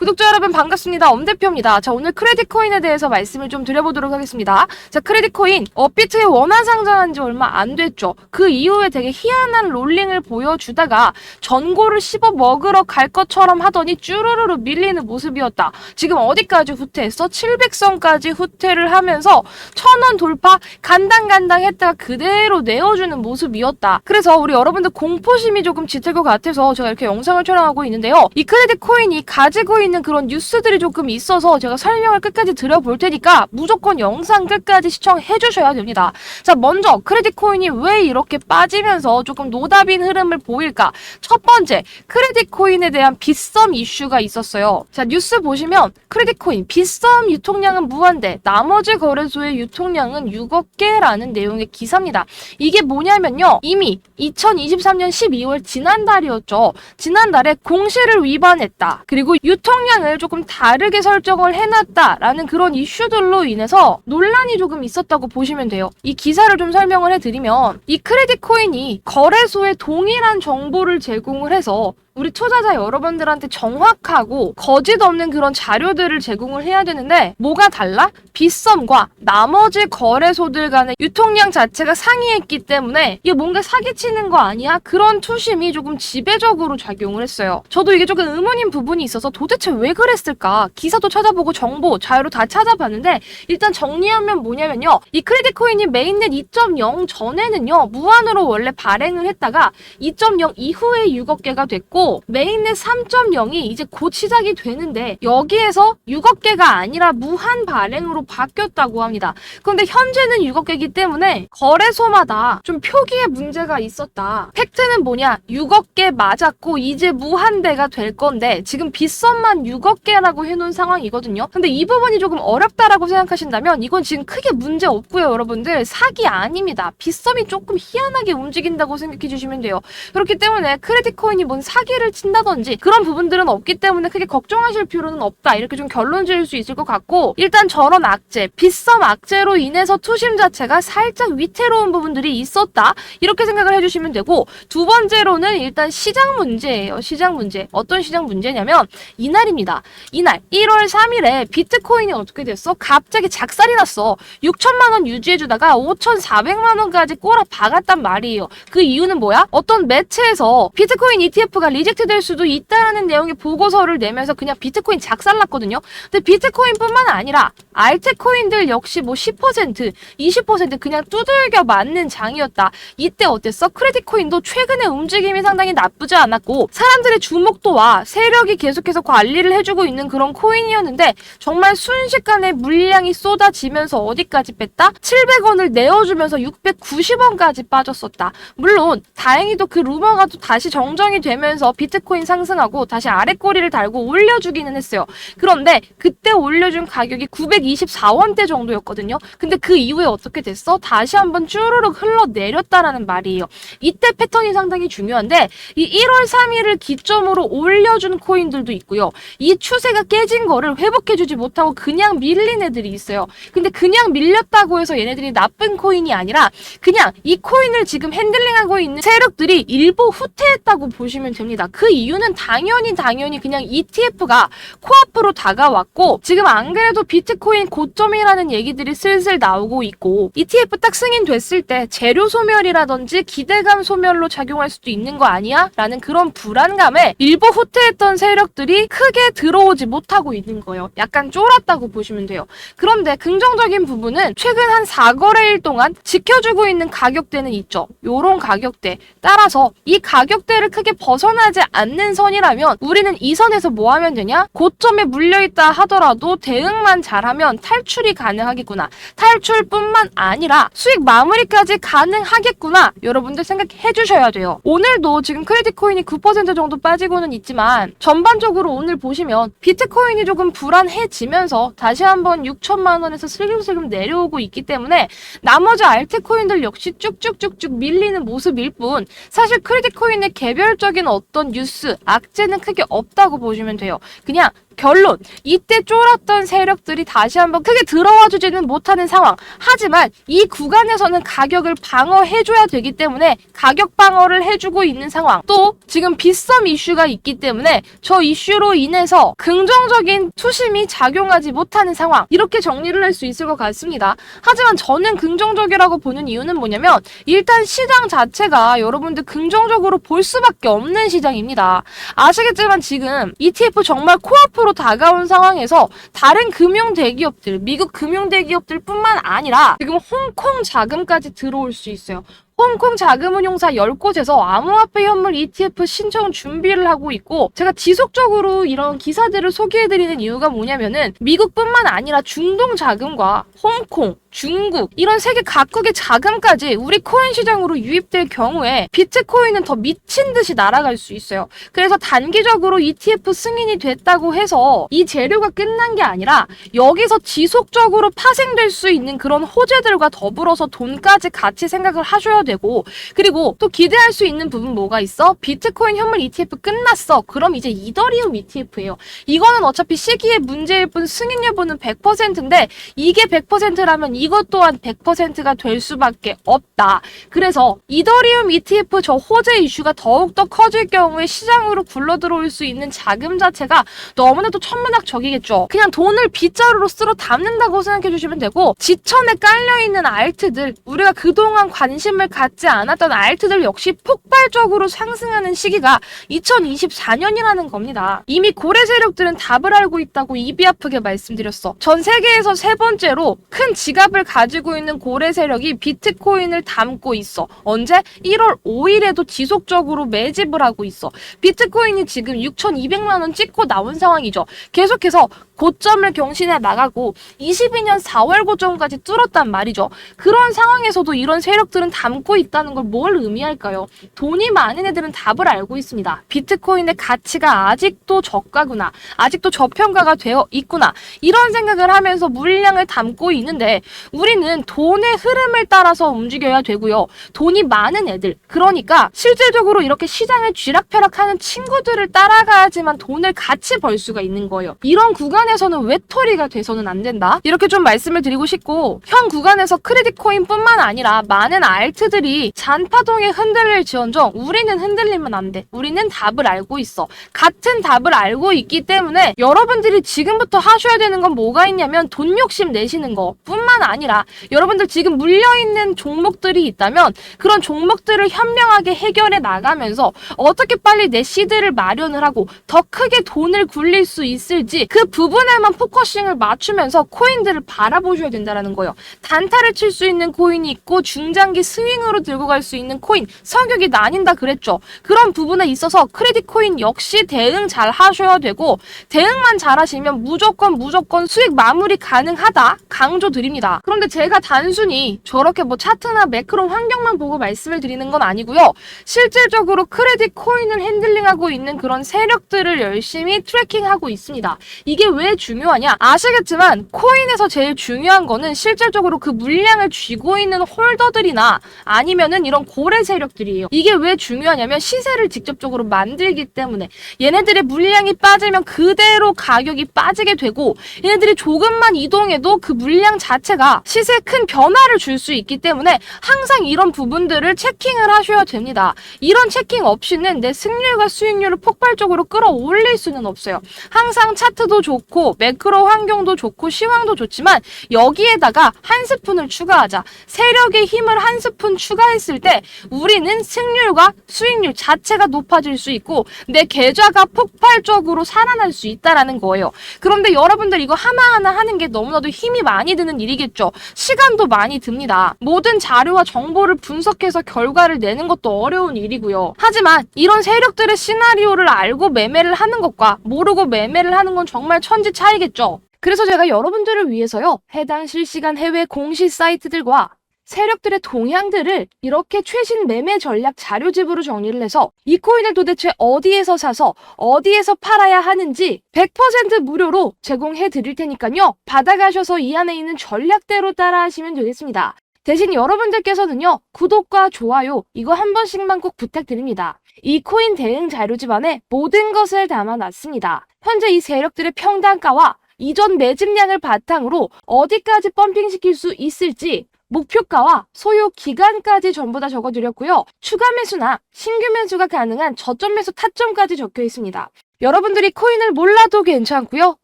구독자 여러분 반갑습니다. 엄대표입니다. 자, 오늘 크레딧 코인에 대해서 말씀을 좀 드려보도록 하겠습니다. 자, 크레딧 코인 업비트에 원화 상장한 지 얼마 안 됐죠. 그 이후에 되게 희한한 롤링을 보여주다가 전고를 씹어 먹으러 갈 것처럼 하더니 쭈루루루 밀리는 모습이었다. 지금 어디까지 후퇴했어? 700선까지 후퇴를 하면서 천 원 돌파 간당간당 했다가 그대로 내어주는 모습이었다. 그래서 우리 여러분들 공포심이 조금 짙을 것 같아서 제가 이렇게 영상을 촬영하고 있는데요. 이 크레딧 코인이 가지고 있는 그런 뉴스들이 조금 있어서 제가 설명을 끝까지 드려볼 테니까 무조건 영상 끝까지 시청해 주셔야 됩니다. 자, 먼저 크레딧 코인이 왜 이렇게 빠지면서 조금 노답인 흐름을 보일까? 첫 번째, 크레딧 코인에 대한 빗썸 이슈가 있었어요. 자, 뉴스 보시면 크레딧 코인 빗썸 유통량은 무한대, 나머지 거래소의 유통량은 6억 개라는 내용의 기사입니다. 이게 뭐냐면요. 이미 2023년 12월 지난달이었죠. 지난달에 공시를 위반했다. 그리고 유통 량을 조금 다르게 설정을 해놨다라는 그런 이슈들로 인해서 논란이 조금 있었다고 보시면 돼요. 이 기사를 좀 설명을 해드리면 이 크레딧 코인이 거래소에 동일한 정보를 제공을 해서 우리 투자자 여러분들한테 정확하고 거짓 없는 그런 자료들을 제공을 해야 되는데 뭐가 달라? 빗썸과 나머지 거래소들 간의 유통량 자체가 상이했기 때문에 이게 뭔가 사기치는 거 아니야? 그런 투심이 조금 지배적으로 작용을 했어요. 저도 이게 조금 의문인 부분이 있어서 도대체 왜 그랬을까? 기사도 찾아보고 정보, 자료로 다 찾아봤는데 일단 정리하면 뭐냐면요. 이 크레딧 코인이 메인넷 2.0 전에는요. 무한으로 원래 발행을 했다가 2.0 이후에 6억 개가 됐고 메인넷 3.0이 이제 곧 시작이 되는데 여기에서 6억 개가 아니라 무한 발행으로 바뀌었다고 합니다. 그런데 현재는 6억 개이기 때문에 거래소마다 좀 표기에 문제가 있었다. 팩트는 뭐냐? 6억 개 맞았고 이제 무한대가 될 건데 지금 빗썸만 6억 개라고 해놓은 상황이거든요. 근데 이 부분이 조금 어렵다라고 생각하신다면 이건 지금 크게 문제 없고요, 여러분들. 사기 아닙니다. 빗썸이 조금 희한하게 움직인다고 생각해 주시면 돼요. 그렇기 때문에 크레딧 코인이 뭔 사기 를 친다든지 그런 부분들은 없기 때문에 크게 걱정하실 필요는 없다. 이렇게 좀 결론 지을 수 있을 것 같고 일단 저런 악재, 빗썸 악재로 인해서 투심 자체가 살짝 위태로운 부분들이 있었다. 이렇게 생각을 해주시면 되고 두 번째로는 일단 시장 문제예요. 시장 문제. 어떤 시장 문제냐면 이날입니다. 이날 1월 3일에 비트코인이 어떻게 됐어? 갑자기 작살이 났어. 6천만 원 유지해주다가 5,400만 원까지 꼬라 박았단 말이에요. 그 이유는 뭐야? 어떤 매체에서 비트코인 ETF가 리 젝트 될 수도 있다라는 내용의 보고서를 내면서 그냥 비트코인 작살났거든요. 근데 비트코인뿐만 아니라 알트코인들 역시 뭐 10%, 20% 그냥 두들겨 맞는 장이었다. 이때 어땠어? 크레딧 코인도 최근에 움직임이 상당히 나쁘지 않았고 사람들의 주목도와 세력이 계속해서 관리를 해주고 있는 그런 코인이었는데 정말 순식간에 물량이 쏟아지면서 어디까지 뺐다? 700원을 내어주면서 690원까지 빠졌었다. 물론 다행히도 그 루머가 또 다시 정정이 되면서 비트코인 상승하고 다시 아래 꼬리를 달고 올려주기는 했어요. 그런데 그때 올려준 가격이 924원대 정도였거든요. 근데 그 이후에 어떻게 됐어? 다시 한번 쭈르륵 흘러내렸다라는 말이에요. 이때 패턴이 상당히 중요한데 이 1월 3일을 기점으로 올려준 코인들도 있고요. 이 추세가 깨진 거를 회복해주지 못하고 그냥 밀린 애들이 있어요. 근데 그냥 밀렸다고 해서 얘네들이 나쁜 코인이 아니라 그냥 이 코인을 지금 핸들링하고 있는 세력들이 일부 후퇴했다고 보시면 됩니다. 그 이유는 당연히 당연히 그냥 ETF가 코앞으로 다가왔고 지금 안 그래도 비트코인 고점이라는 얘기들이 슬슬 나오고 있고 ETF 딱 승인됐을 때 재료 소멸이라든지 기대감 소멸로 작용할 수도 있는 거 아니야? 라는 그런 불안감에 일부 후퇴했던 세력들이 크게 들어오지 못하고 있는 거예요. 약간 쫄았다고 보시면 돼요. 그런데 긍정적인 부분은 최근 한 4거래일 동안 지켜주고 있는 가격대는 있죠. 요런 가격대. 따라서 이 가격대를 크게 벗어 나지 않는 선이라면 우리는 이 선에서 뭐 하면 되냐? 고점에 물려있다 하더라도 대응만 잘하면 탈출이 가능하겠구나. 탈출뿐만 아니라 수익 마무리까지 가능하겠구나. 여러분들 생각해 주셔야 돼요. 오늘도 지금 크레딧 코인이 9% 정도 빠지고는 있지만 전반적으로 오늘 보시면 비트코인이 조금 불안해지면서 다시 한번 6천만 원에서 슬금슬금 내려오고 있기 때문에 나머지 알트코인들 역시 쭉쭉쭉쭉 밀리는 모습일 뿐 사실 크레딧 코인의 개별적인 어떤 뉴스, 악재는 크게 없다고 보시면 돼요. 그냥 결론. 이때 쫄았던 세력들이 다시 한번 크게 들어와 주지는 못하는 상황. 하지만 이 구간에서는 가격을 방어해줘야 되기 때문에 가격 방어를 해주고 있는 상황. 또 지금 빗썸 이슈가 있기 때문에 저 이슈로 인해서 긍정적인 투심이 작용하지 못하는 상황. 이렇게 정리를 할 수 있을 것 같습니다. 하지만 저는 긍정적이라고 보는 이유는 뭐냐면 일단 시장 자체가 여러분들 긍정적으로 볼 수밖에 없는 시장입니다. 아시겠지만 지금 ETF 정말 코앞으로 다가온 상황에서 다른 금융 대기업들, 미국 금융 대기업들 뿐만 아니라 지금 홍콩 자금까지 들어올 수 있어요. 홍콩 자금운용사 10곳에서 암호화폐 현물 ETF 신청 준비를 하고 있고 제가 지속적으로 이런 기사들을 소개해드리는 이유가 뭐냐면은 미국뿐만 아니라 중동 자금과 홍콩, 중국 이런 세계 각국의 자금까지 우리 코인 시장으로 유입될 경우에 비트코인은 더 미친 듯이 날아갈 수 있어요. 그래서 단기적으로 ETF 승인이 됐다고 해서 이 재료가 끝난 게 아니라 여기서 지속적으로 파생될 수 있는 그런 호재들과 더불어서 돈까지 같이 생각을 하셔야 되고 그리고 또 기대할 수 있는 부분 뭐가 있어? 비트코인 현물 ETF 끝났어. 그럼 이제 이더리움 ETF예요. 이거는 어차피 시기의 문제일 뿐 승인 여부는 100%인데 이게 100%라면 이것 또한 100%가 될 수밖에 없다. 그래서 이더리움 ETF 저 호재 이슈가 더욱더 커질 경우에 시장으로 굴러 들어올 수 있는 자금 자체가 너무나도 천문학적이겠죠. 그냥 돈을 빗자루로 쓸어 담는다고 생각해 주시면 되고 지천에 깔려 있는 알트들 우리가 그동안 관심을 갖지 않았던 알트들 역시 폭발적으로 상승하는 시기가 2024년이라는 겁니다. 이미 고래 세력들은 답을 알고 있다고 입이 아프게 말씀드렸어. 전 세계에서 세 번째로 큰 지갑을 가지고 있는 고래 세력이 비트코인을 담고 있어. 언제? 1월 5일에도 지속적으로 매집을 하고 있어. 비트코인이 지금 6,200만 원 찍고 나온 상황이죠. 계속해서 고점을 경신해 나가고 22년 4월 고점까지 뚫었단 말이죠. 그런 상황에서도 이런 세력들은 담고 있다는 걸 뭘 의미할까요? 돈이 많은 애들은 답을 알고 있습니다. 비트코인의 가치가 아직도 저가구나. 아직도 저평가가 되어 있구나. 이런 생각을 하면서 물량을 담고 있는데 우리는 돈의 흐름을 따라서 움직여야 되고요. 돈이 많은 애들. 그러니까 실질적으로 이렇게 시장을 쥐락펴락하는 친구들을 따라가야지만 돈을 같이 벌 수가 있는 거예요. 이런 구간에 서는 외톨이가 돼서는 안 된다. 이렇게 좀 말씀을 드리고 싶고 현 구간에서 크레딧 코인뿐만 아니라 많은 알트들이 잔파동에 흔들릴 지언정 우리는 흔들리면 안 돼. 우리는 답을 알고 있어. 같은 답을 알고 있기 때문에 여러분들이 지금부터 하셔야 되는 건 뭐가 있냐면 돈 욕심 내시는 거 뿐만 아니라 여러분들 지금 물려있는 종목들이 있다면 그런 종목들을 현명하게 해결해 나가면서 어떻게 빨리 내 시드를 마련을 하고 더 크게 돈을 굴릴 수 있을지 그 부분 에만 포커싱을 맞추면서 코인들을 바라보셔야 된다는 거예요. 단타를 칠 수 있는 코인이 있고 중장기 스윙으로 들고 갈 수 있는 코인 성격이 나뉜다 그랬죠. 그런 부분에 있어서 크레딧 코인 역시 대응 잘 하셔야 되고 대응만 잘 하시면 무조건 무조건 수익 마무리 가능하다 강조드립니다. 그런데 제가 단순히 저렇게 뭐 차트나 매크로 환경만 보고 말씀을 드리는 건 아니고요. 실질적으로 크레딧 코인을 핸들링하고 있는 그런 세력들을 열심히 트래킹하고 있습니다. 이게 왜 중요하냐? 아시겠지만 코인에서 제일 중요한 거는 실질적으로 그 물량을 쥐고 있는 홀더들이나 아니면은 이런 고래 세력들이에요. 이게 왜 중요하냐면 시세를 직접적으로 만들기 때문에 얘네들의 물량이 빠지면 그대로 가격이 빠지게 되고 얘네들이 조금만 이동해도 그 물량 자체가 시세에 큰 변화를 줄 수 있기 때문에 항상 이런 부분들을 체킹을 하셔야 됩니다. 이런 체킹 없이는 내 승률과 수익률을 폭발적으로 끌어올릴 수는 없어요. 항상 차트도 좋고 매크로 환경도 좋고 시황도 좋지만 여기에다가 한 스푼을 추가하자. 세력의 힘을 한 스푼 추가했을 때 우리는 승률과 수익률 자체가 높아질 수 있고 내 계좌가 폭발적으로 살아날 수 있다라는 거예요. 그런데 여러분들 이거 하나하나 하는 게 너무나도 힘이 많이 드는 일이겠죠. 시간도 많이 듭니다. 모든 자료와 정보를 분석해서 결과를 내는 것도 어려운 일이고요. 하지만 이런 세력들의 시나리오를 알고 매매를 하는 것과 모르고 매매를 하는 건 정말 천지 차이겠죠. 그래서 제가 여러분들을 위해서요. 해당 실시간 해외 공시 사이트들과 세력들의 동향들을 이렇게 최신 매매 전략 자료집으로 정리를 해서 이 코인을 도대체 어디에서 사서 어디에서 팔아야 하는지 100% 무료로 제공해 드릴 테니까요. 받아가셔서 이 안에 있는 전략대로 따라 하시면 되겠습니다. 대신 여러분들께서는요, 구독과 좋아요, 이거 한 번씩만 꼭 부탁드립니다. 이 코인 대응 자료집 안에 모든 것을 담아놨습니다. 현재 이 세력들의 평단가와 이전 매집량을 바탕으로 어디까지 펌핑시킬 수 있을지 목표가와 소요 기간까지 전부 다 적어드렸고요. 추가 매수나 신규 매수가 가능한 저점 매수 타점까지 적혀 있습니다. 여러분들이 코인을 몰라도 괜찮고요.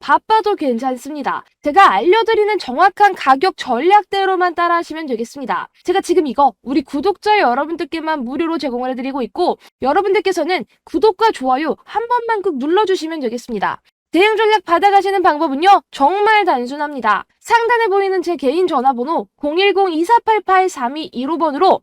바빠도 괜찮습니다. 제가 알려드리는 정확한 가격 전략대로만 따라하시면 되겠습니다. 제가 지금 이거 우리 구독자 여러분들께만 무료로 제공을 해드리고 있고 여러분들께서는 구독과 좋아요 한 번만 꼭 눌러주시면 되겠습니다. 대응 전략 받아가시는 방법은요, 정말 단순합니다. 상단에 보이는 제 개인 전화번호 010-2488-3215번으로